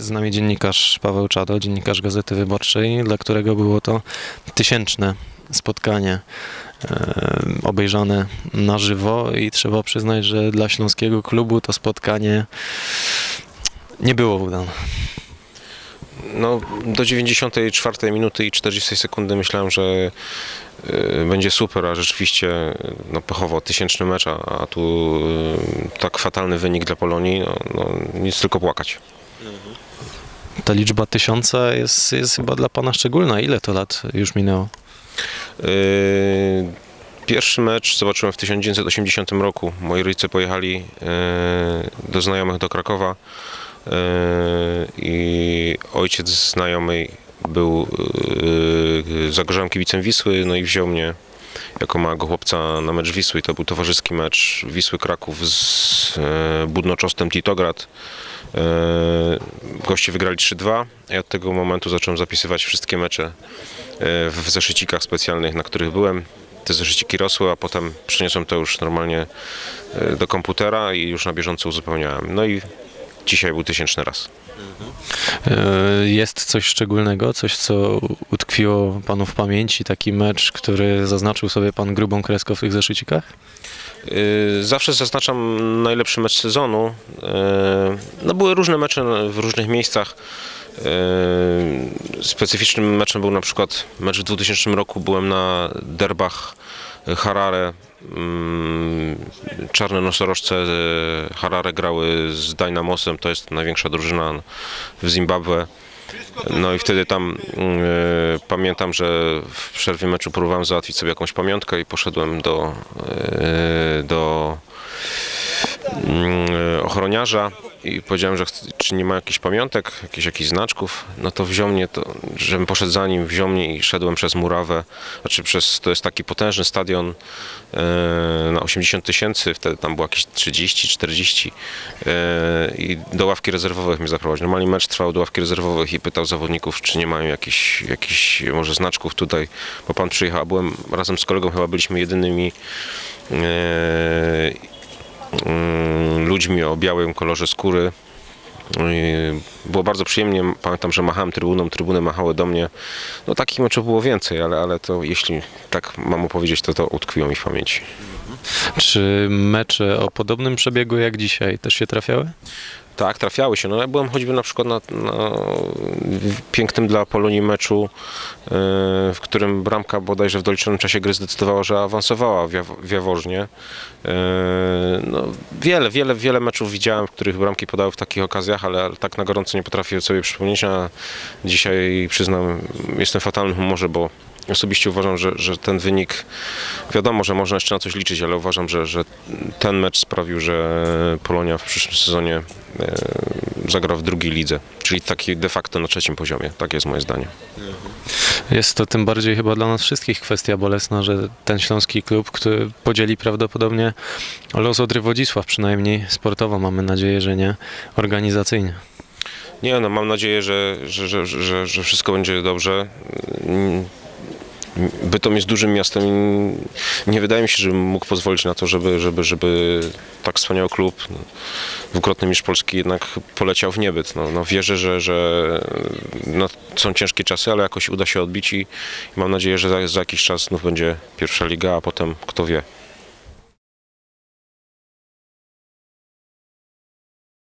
z nami dziennikarz Paweł Czado, dziennikarz Gazety Wyborczej, dla którego było to tysięczne spotkanie e, obejrzane na żywo i trzeba przyznać, że dla śląskiego klubu to spotkanie nie było udane. No, do 94 minuty i 40 sekundy myślałem, że y, będzie super, a rzeczywiście no, pechowo tysięczny mecz, a, tu y, tak fatalny wynik dla Polonii, no, no, nic tylko płakać. Ta liczba tysiąca jest, jest chyba dla Pana szczególna. Ile to lat już minęło? Y, Pierwszy mecz zobaczyłem w 1980 roku. Moi rodzice pojechali y, do znajomych do Krakowa y, i ojciec znajomej był zagorzałym kibicem Wisły, no i wziął mnie jako małego chłopca na mecz Wisły i to był towarzyski mecz Wisły Kraków z e, Budnoczostem Titograd. E, Goście wygrali 3-2 i od tego momentu zacząłem zapisywać wszystkie mecze e, w zeszycikach specjalnych, na których byłem. Te zeszyciki rosły, a potem przeniosłem to już normalnie do komputera i już na bieżąco uzupełniałem. No i dzisiaj był tysięczny raz. E, Jest coś szczególnego, coś co utkwiło Panu w pamięci, taki mecz, który zaznaczył sobie Pan grubą kreską w tych zeszycikach? Y, Zawsze zaznaczam najlepszy mecz sezonu. Y, No były różne mecze w różnych miejscach. Specyficznym meczem był na przykład mecz w 2000 roku. Byłem na derbach Harare. Czarne nosorożce y, Harare grały z Dynamosem. To jest największa drużyna w Zimbabwe. No i wtedy tam y, pamiętam, że w przerwie meczu próbowałem załatwić sobie jakąś pamiątkę i poszedłem do, y, do y, ochroniarza i powiedziałem, że chc- czy nie ma jakichś pamiątek, jakichś, jakichś znaczków. No to wziął mnie, to, żebym poszedł za nim, wziął mnie i szedłem przez murawę. Znaczy przez, to jest taki potężny stadion y, na 80 tysięcy, wtedy tam było jakieś 30, 40 y, i do ławki rezerwowych mnie zaprowadził. Normalnie mecz trwał do ławki rezerwowych i pytał zawodników, czy nie mają jakichś, jakichś może znaczków tutaj, bo pan przyjechał, byłem razem z kolegą, chyba byliśmy jedynymi mm, ludźmi o białym kolorze skóry. Było bardzo przyjemnie. Pamiętam, że machałem trybuną, trybuny machały do mnie. No takich meczów było więcej, ale, ale to jeśli tak mam opowiedzieć, to to utkwiło mi w pamięci. Czy mecze o podobnym przebiegu jak dzisiaj też się trafiały? Tak, trafiały się. No, ja byłem choćby na przykład na, na pięknym dla Polonii meczu, yy, w którym bramka bodajże w doliczonym czasie gry zdecydowała, że awansowała w, Jaw- w Jaworznie. Yy, no, wiele, wiele, wiele meczów widziałem, w których bramki podały w takich okazjach, ale, ale tak na gorąco nie potrafię sobie przypomnieć, a dzisiaj przyznam, jestem w fatalnym humorze, bo Osobiście uważam, że, że ten wynik, wiadomo, że można jeszcze na coś liczyć, ale uważam, że, że ten mecz sprawił, że Polonia w przyszłym sezonie e, zagra w drugiej lidze, czyli taki de facto na trzecim poziomie. Tak jest moje zdanie. Jest to tym bardziej chyba dla nas wszystkich kwestia bolesna, że ten śląski klub, który podzieli prawdopodobnie los Odry Wodzisław, przynajmniej sportowo mamy nadzieję, że nie organizacyjnie. Nie, no mam nadzieję, że, że, że, że, że wszystko będzie dobrze. Bytom jest dużym miastem i nie wydaje mi się, żebym mógł pozwolić na to, żeby, żeby, żeby tak wspaniały klub, no, dwukrotny mistrz Polski jednak poleciał w niebyt. No, no wierzę, że, że no, są ciężkie czasy, ale jakoś uda się odbić i, i mam nadzieję, że za, za jakiś czas znów będzie pierwsza liga, a potem kto wie.